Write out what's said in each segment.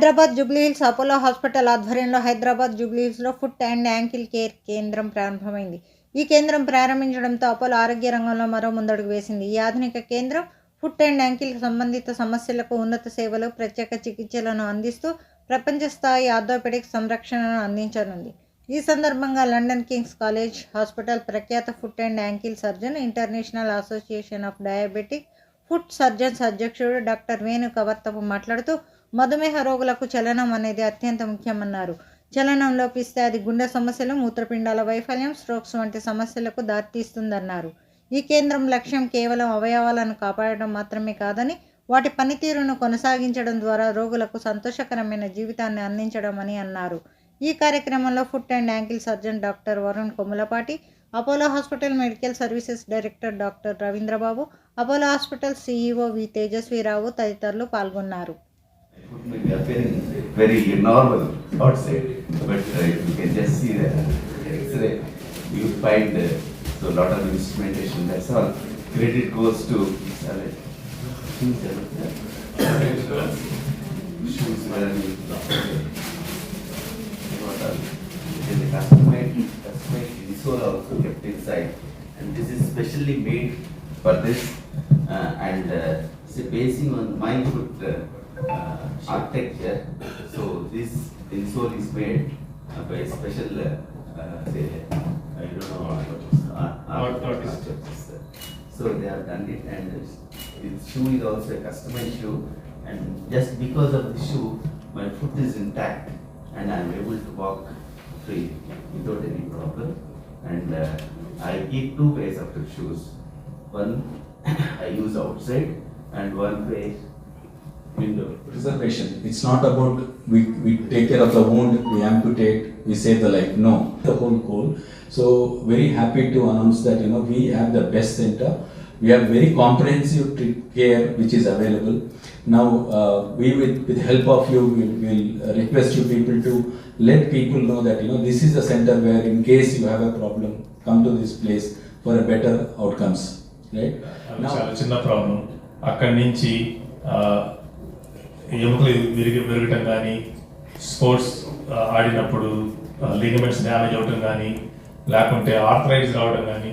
Hyderabad Jubilee Hills Apollo hospital ఆధ్వర్యంలో హైదరాబాద్ జూబ్లీహిల్స్లో foot and ankle care కేంద్రం ప్రారంభమైంది. ఈ కేంద్రం ప్రారంభించడంతో అపోలో ఆరోగ్య రంగంలో మరో ముందడుగు వేసింది. ఈ ఆధునిక కేంద్రం ఫుట్ అండ్ యాంకిల్ సంబంధిత సమస్యలకు ఉన్నత సేవలు ప్రత్యేక చికిత్సలను అందిస్తూ ప్రపంచ స్థాయి ఆర్థోపెడిక్ సంరక్షణను అందించనుంది. ఈ సందర్భంగా లండన్ కింగ్స్ కాలేజ్ హాస్పిటల్ ప్రఖ్యాత foot and ankle surgeon International Association of Diabetic Foot Surgeons అధ్యక్షుడు డాక్టర్ వేణుకవర్తపు మాట్లాడుతూ మధుమేహ రోగులకు చలనం అనేది అత్యంత ముఖ్యమన్నారు. చలనం లోపిస్తే అది గుండె సమస్యలు మూత్రపిండాల వైఫల్యం స్ట్రోక్స్ వంటి సమస్యలకు దారితీస్తుందన్నారు. ఈ కేంద్రం లక్ష్యం కేవలం అవయవాలను కాపాడడం మాత్రమే కాదని వాటి పనితీరును కొనసాగించడం ద్వారా రోగులకు సంతోషకరమైన జీవితాన్ని అందించడం అని అన్నారు. ఈ కార్యక్రమంలో foot and ankle surgeon doctor Varun Kommulapati Apollo hospital medical services director doctor Ravindra Babu Apollo hospital CEO V Tejaswi Rao తదితరులు పాల్గొన్నారు uh, uh, and this is specially made for this, uh, and uh, basing on my foot uh, uh, architecture, so this insole is made uh, by special, uh, uh, say, I don't know, uh, Art- artist. artists. So they have done it, and this shoe is also a customized shoe, and just because of the shoe, my foot is intact, and I am able to walk free without any problem. And uh, I keep two pairs of shoes. One I use outside, and one pair window. preservation. It's not about we, we take care of the wound, we amputate, we save the life. No, the whole goal. So very happy to announce that you know we have the best center. We have very comprehensive care which is available. Now uh, we with with help of you will will request you people to let people know that you know this is a center where in case you have a problem, come to this place for a better outcomes. చాలా చిన్న problem అక్కడి నుంచి ఎముకలు విరిగి విరగటం కానీ sports ఆడినప్పుడు ligaments damage అవటం కానీ లేకుంటే ఆర్థరైటిస్ రావడం కానీ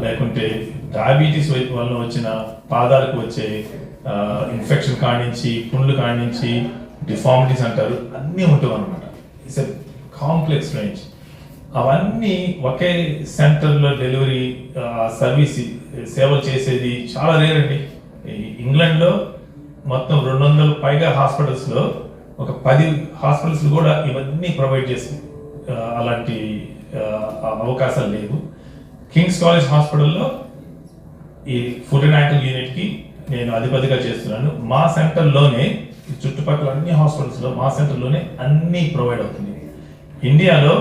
లేకుంటే డయాబెటీస్ వల్ల వచ్చిన పాదాలకు వచ్చే ఇన్ఫెక్షన్ కానించి పుండ్లు కానించి డిఫార్మిటీస్ అంటారు అన్నీ ఉంటాయి అనమాట ఇట్స్ ఎ కాంప్లెక్స్ రేంజ్ అవన్నీ ఒకే సెంటర్లో డెలివరీ సర్వీస్ సేవ చేసేది చాలా రేరండి ఈ ఇంగ్లాండ్లో మొత్తం రెండు వందల పైగా హాస్పిటల్స్లో ఒక పది హాస్పిటల్స్ కూడా ఇవన్నీ ప్రొవైడ్ చేసి అలాంటి అవకాశాలు లేవు. కింగ్స్ కాలేజ్ హాస్పిటల్లో ఈ ఫుడ్ అండ్ యాంకిల్ యూనిట్కి నేను అధిపతిగా చేస్తున్నాను. మా సెంటర్లోనే చుట్టుపక్కల అన్ని హాస్పిటల్స్లో మా సెంటర్లోనే అన్నీ ప్రొవైడ్ అవుతుంది ఇండియాలో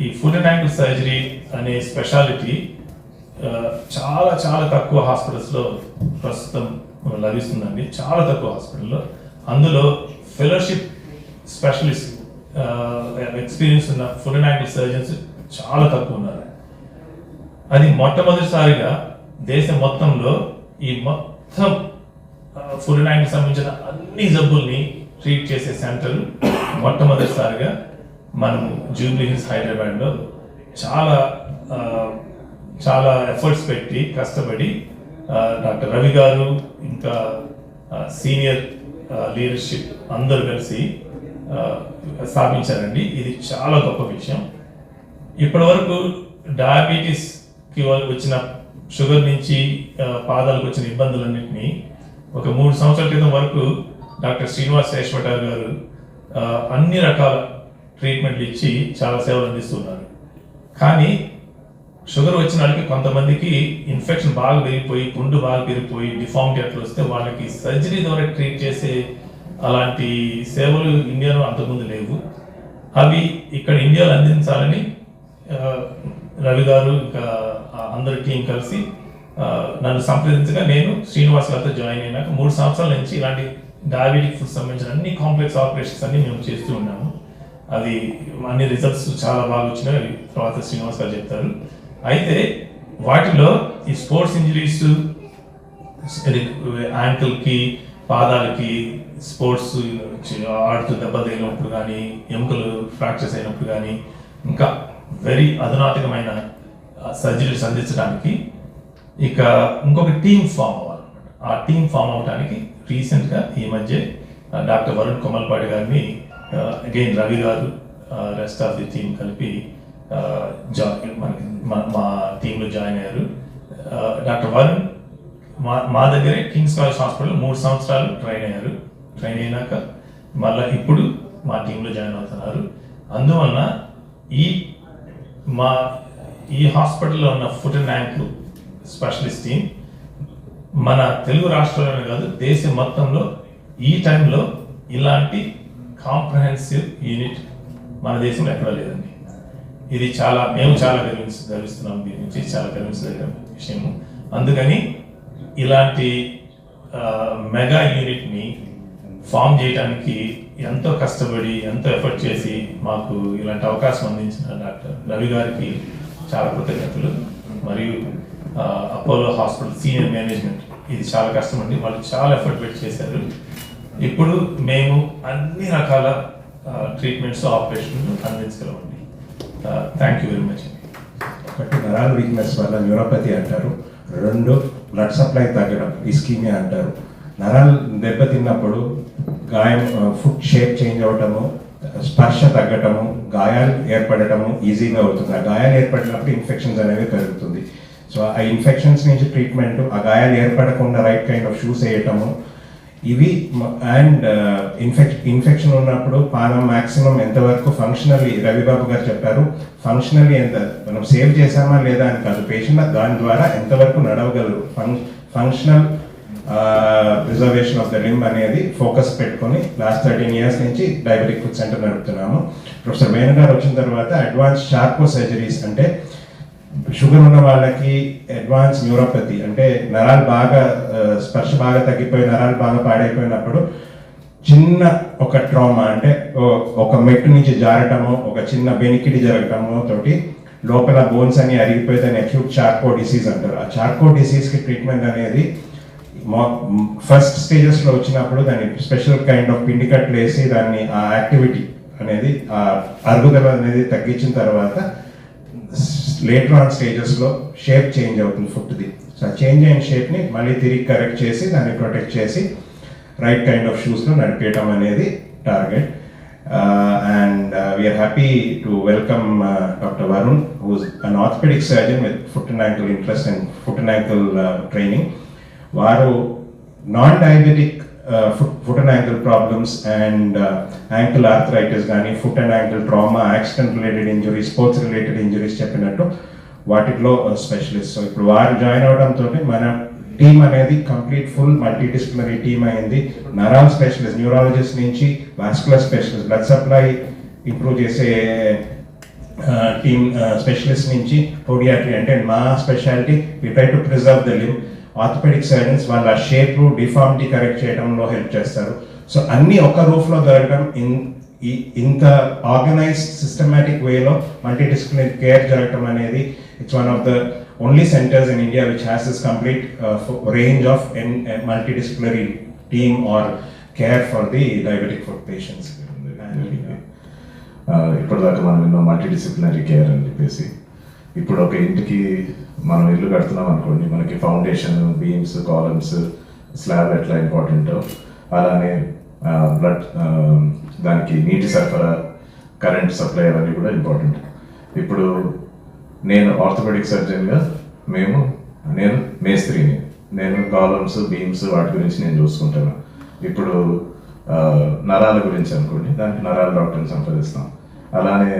ఈ ఫుడ్ అండ్ యాంకిల్ సర్జరీ అనే స్పెషాలిటీ చాలా చాలా తక్కువ హాస్పిటల్స్లో ప్రస్తుతం లభిస్తుందండి. చాలా తక్కువ హాస్పిటల్లో. అందులో ఫెలోషిప్ స్పెషలిస్ట్ ఎక్స్పీరియన్స్ ఉన్న ఫుడ్ అండ్ యాంకిల్ సర్జన్స్ చాలా తక్కువ ఉన్నారు. అది మొట్టమొదటిసారిగా దేశం మొత్తంలో ఈ మొత్తం ఫుడ్ అండ్ యాంకిల్ సంబంధించిన అన్ని జబ్బుల్ని ట్రీట్ చేసే సెంటర్ మొట్టమొదటిసారిగా మనం జూబ్లీ హిల్స్ హైదరాబాద్లో చాలా చాలా ఎఫర్ట్స్ పెట్టి కష్టపడి డాక్టర్ రవి గారు ఇంకా సీనియర్ లీడర్షిప్ అందరూ కలిసి స్థాపించారండి. ఇది చాలా గొప్ప విషయం. ఇప్పటి వరకు డయాబెటీస్ వచ్చిన షుగర్ నుంచి పాదాలకు వచ్చిన ఇబ్బందులన్నింటినీ ఒక మూడు సంవత్సరాల క్రితం వరకు డాక్టర్ శ్రీనివాస్ శేషవటార్ గారు అన్ని రకాల ట్రీట్మెంట్లు ఇచ్చి చాలా సేవలు అందిస్తున్నారు కానీ షుగర్ వచ్చిన వాళ్ళకి కొంతమందికి ఇన్ఫెక్షన్ బాగా పెరిగిపోయి పుండు బాగా పెరిగిపోయి డిఫార్మిటీ అట్లా వస్తే వాళ్ళకి సర్జరీ ద్వారా ట్రీట్ చేసే అలాంటి సేవలు ఇండియాలో అంతకుముందు లేవు. అవి ఇక్కడ ఇండియాలో అందించాలని రవి గారు ఇంకా అందరి టీం కలిసి నన్ను సంప్రదించగా నేను శ్రీనివాస్ గారితో జాయిన్ అయినాక మూడు సంవత్సరాల నుంచి ఇలాంటి డయాబెటిక్ ఫుడ్ సంబంధించిన అన్ని కాంప్లెక్స్ ఆపరేషన్స్ అన్ని మేము చేస్తూ ఉన్నాము. అది అన్ని రిజల్ట్స్ చాలా బాగా వచ్చినాయి. తర్వాత శ్రీనివాస్ గారు చెప్తారు. అయితే వాటిలో ఈ స్పోర్ట్స్ ఇంజరీస్ యాంకిల్కి పాదాలకి స్పోర్ట్స్ ఆడుతూ దెబ్బ తగిలినప్పుడు కానీ ఎముకలు ఫ్రాక్చర్స్ అయినప్పుడు కానీ ఇంకా వెరీ అధునాతకమైన సర్జరీస్ అందించడానికి ఇక ఇంకొక టీం ఫామ్ అవ్వాలన్నమాట. ఆ టీం ఫామ్ అవడానికి రీసెంట్గా ఈ మధ్య డాక్టర్ వరుణ్ కొమల్పాడి గారిని Uh, again Ravi garu rest of the team కలిపి uh, జాయిన్ మనకి మా- మా టీంలో జాయిన్ అయ్యారు. Uh, డాక్టర్ వరుణ్ మా మా దగ్గరే కింగ్స్ కాలేజ్ హాస్పిటల్ మూడు సంవత్సరాలు ట్రైన్ అయ్యారు. ట్రైన్ అయినాక మళ్ళీ ఇప్పుడు మా టీంలో జాయిన్ అవుతున్నారు. అందువలన ఈ మా ఈ హాస్పిటల్లో ఉన్న foot and ankle specialist team మన తెలుగు రాష్ట్రాల్లోనే కాదు దేశం మొత్తంలో ఈ టైంలో ఇలాంటి కాంప్రహెన్సివ్ యూనిట్ మన దేశంలో ఎక్కడా లేదండి. ఇది చాలా మేము చాలా గర్వించ గర్విస్తున్నాం. దీని నుంచి చాలా గర్వించదగిన విషయము. అందుకని ఇలాంటి మెగా యూనిట్ని ఫామ్ చేయడానికి ఎంతో కష్టపడి ఎంతో ఎఫర్ట్ చేసి మాకు ఇలాంటి అవకాశం అందించిన డాక్టర్ రవి గారికి చాలా కృతజ్ఞతలు. మరియు అపోలో హాస్పిటల్ సీనియర్ మేనేజ్మెంట్ ఇది చాలా కష్టం అండి వాళ్ళు చాలా ఎఫర్ట్ పెట్టి చేశారు. ఇప్పుడు మేము అన్ని రకాల ట్రీట్మెంట్స్ ఆపరేషన్లు అందించగలమండి. థ్యాంక్ యూ వెరీ మచ్ ఒకటి నరాల వీక్నెస్ వల్ల న్యూరోపతి అంటారు. రెండు బ్లడ్ సప్లై తగ్గడం ఇస్కీమియా అంటారు. నరాలు దెబ్బతిన్నప్పుడు గాయం ఫుడ్ షేప్ చేంజ్ అవ్వటము స్పర్శ తగ్గటము గాయాలు ఏర్పడటము ఈజీగా అవుతుంది. ఆ గాయాలు ఏర్పడినప్పుడు ఇన్ఫెక్షన్స్ అనేవి పెరుగుతుంది. సో ఆ ఇన్ఫెక్షన్స్ నుంచి ట్రీట్మెంట్ ఆ గాయాలు ఏర్పడకుండా రైట్ కైండ్ ఆఫ్ షూస్ వేయటము ఇవి అండ్ ఇన్ఫెక్ ఇన్ఫెక్షన్ ఉన్నప్పుడు పానం మాక్సిమం ఎంతవరకు ఫంక్షనల్లీ రవిబాబు గారు చెప్పారు ఫంక్షనల్లీ ఎంత? మనం సేవ్ చేశామా లేదా అని కాదు. పేషెంట్ దాని ద్వారా ఎంతవరకు నడవగలరు? Functional preservation of the limb అనేది ఫోకస్ పెట్టుకొని లాస్ట్ థర్టీన్ ఇయర్స్ నుంచి డయాబెటిక్ ఫుడ్ సెంటర్ నడుపుతున్నాము. ప్రొఫెసర్ వేణు గారు వచ్చిన తర్వాత అడ్వాన్స్ షార్కో సర్జరీస్ అంటే షుగర్ ఉన్న వాళ్ళకి అడ్వాన్స్ న్యూరోపతి అంటే నరాలు బాగా స్పర్శ బాగా తగ్గిపోయి నరాలు బాగా పాడైపోయినప్పుడు చిన్న ఒక ట్రామా అంటే ఒక మెట్టు నుంచి జారటము ఒక చిన్న బెనికిడి జరగటము తోటి లోపల బోన్స్ అని అరిగిపోయి దాన్ని అక్యూట్ చార్కో డిసీజ్ అంటారు. ఆ చార్కో డిసీజ్కి ట్రీట్మెంట్ అనేది ఫస్ట్ స్టేజెస్లో వచ్చినప్పుడు దాన్ని స్పెషల్ కైండ్ ఆఫ్ పిండి కట్లు వేసి దాన్ని ఆ యాక్టివిటీ అనేది ఆ అరుగుదల అనేది తగ్గించిన తర్వాత లేటర్ ఆన్ స్టేజెస్లో షేప్ చేంజ్ అవుతుంది ఫుడ్ది సో ఆ చేంజ్ అయిన షేప్ని మళ్ళీ తిరిగి కరెక్ట్ చేసి దాన్ని ప్రొటెక్ట్ చేసి రైట్ కైండ్ ఆఫ్ షూస్లో నడిపేయటం అనేది target and we're happy to welcome doctor Varun who's an orthopaedic surgeon with foot and ankle interest and foot and ankle training వారు non diabetic foot foot and ankle problems and ankle arthritis కానీ foot and ankle trauma accident related injuries sports related injuries చెప్పినట్టు వాటిలో specialist so ఇప్పుడు వారు join అవడంతో మన team అనేది complete full multi disciplinary team అయింది. నరాల్ స్పెషలిస్ట్ న్యూరాలజిస్ట్ నుంచి vascular specialist blood supply improve చేసే టీమ్ స్పెషలిస్ట్ నుంచి పోడియాట్రీ అంటే మా speciality we try to preserve the limb orthopaedic surgeons వాళ్ళ షేప్ డిఫార్మిటీ కరెక్ట్ చేయడంలో హెల్ప్ చేస్తారు. సో అన్ని ఒక రూఫ్లో దొరకడం ఇన్ ఈ- ఇంత ఆర్గనైజ్డ్ సిస్టమేటిక్ వేలో మల్టీ డిసిప్లినరీ కేర్ జరగటం అనేది it's one of the only centres in India which has is complete range of multi disciplinary team or care for the diabetic foot patients ఇప్పటిదాకా మనం ఎన్నో మల్టీ డిసిప్లినరీ కేర్ అని చెప్పేసి. ఇప్పుడు ఒక ఇంటికి మనం ఇల్లు కడుతున్నాం అనుకోండి మనకి ఫౌండేషన్ బీమ్స్ కాలమ్స్ స్లాబ్ ఎట్లా ఇంపార్టెంటో అలానే బ్లడ్ దానికి నీటి సరఫరా కరెంట్ సప్లై అవన్నీ కూడా ఇంపార్టెంట్ ఇప్పుడు నేను ఆర్థోపెడిక్ సర్జన్గా మేము నేను మేస్త్రిని. నేను కాలమ్స్ బీమ్స్ వాటి గురించి నేను చూసుకుంటాను. ఇప్పుడు నరాల గురించి అనుకోండి దానికి నరాల డాక్టర్ని సంప్రదిస్తాం. అలానే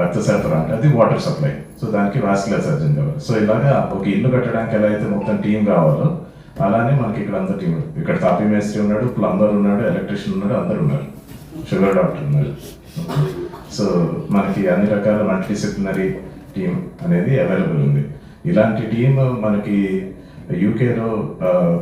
రక్త సరఫరా అంటే అది వాటర్ సప్లై సో దానికి వాస్కులర్ సర్జన్ కావాలి సో ఇలాగా ఒక ఇల్లు కట్టడానికి ఎలా అయితే మొత్తం టీం కావాలో అలానే మనకి ఇక్కడ అందరు టీం ఇక్కడ తాపీ మేస్త్రి ఉన్నాడు ప్లంబర్ ఉన్నాడు ఎలక్ట్రీషియన్ ఉన్నాడు అందరు ఉన్నారు. షుగర్ డాక్టర్ ఉన్నారు. సో మనకి అన్ని రకాల మల్టీడిసిప్లినరీ టీం అనేది అవైలబుల్ ఉంది. ఇలాంటి టీం మనకి యూకేలో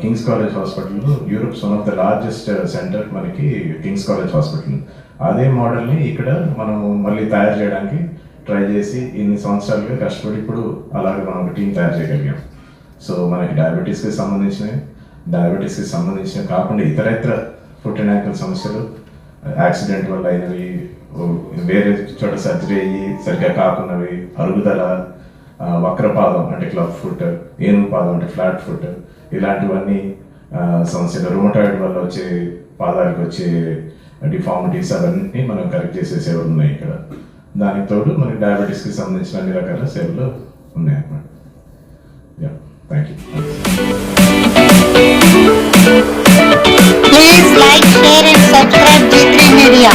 King's College Hospital Europe's one of the largest centre మనకి కింగ్స్ కాలేజ్ హాస్పిటల్ అదే మోడల్ని ఇక్కడ మనం మళ్ళీ తయారు చేయడానికి ట్రై చేసి ఇన్ని సంవత్సరాలుగా కష్టపడి ఇప్పుడు అలాగే మనం ఒక టీం తయారు చేయగలిగాం. సో మనకి డయాబెటీస్కి సంబంధించినవి డయాబెటీస్కి సంబంధించినవి కాకుండా ఇతరత్ర ఫుట్ అండ్ యాంకిల్ సమస్యలు యాక్సిడెంట్ వల్ల అయినవి వేరే చోట సర్జరీ అయ్యి సరిగ్గా కాకున్నవి అరుగుదల వక్రపాదం అంటే క్లబ్ ఫుట్ ఏను పాదం అంటే ఫ్లాట్ ఫుట్ ఇలాంటివన్నీ సమస్యలు రూమటాయిడ్ వల్ల వచ్చే పాదాలకు వచ్చే డిఫార్మిటీస్ అవన్నీ మనం కరెక్ట్ చేసే సేవలు ఉన్నాయి ఇక్కడ. దానికి తోడు మనకి డయాబెటీస్కి సంబంధించిన అన్ని రకాల సేవలు ఉన్నాయి అన్నమాట yeah thank you Please like, share and subscribe G3 Media.